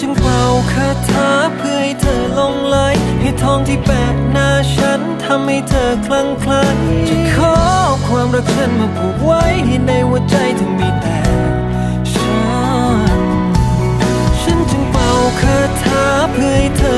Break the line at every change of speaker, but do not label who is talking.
จึงเป่าคาถาเพื่อให้เธอลงไหลให้ทองที่แปะหน้าฉันทำให้เธอคลั่งไคล้จะขอความรักฉันมาผูกไว้ให้ในหัวใจเธอมีแต่ฉัน ฉันจึงเป่าคาถาเพื่อให้เธอ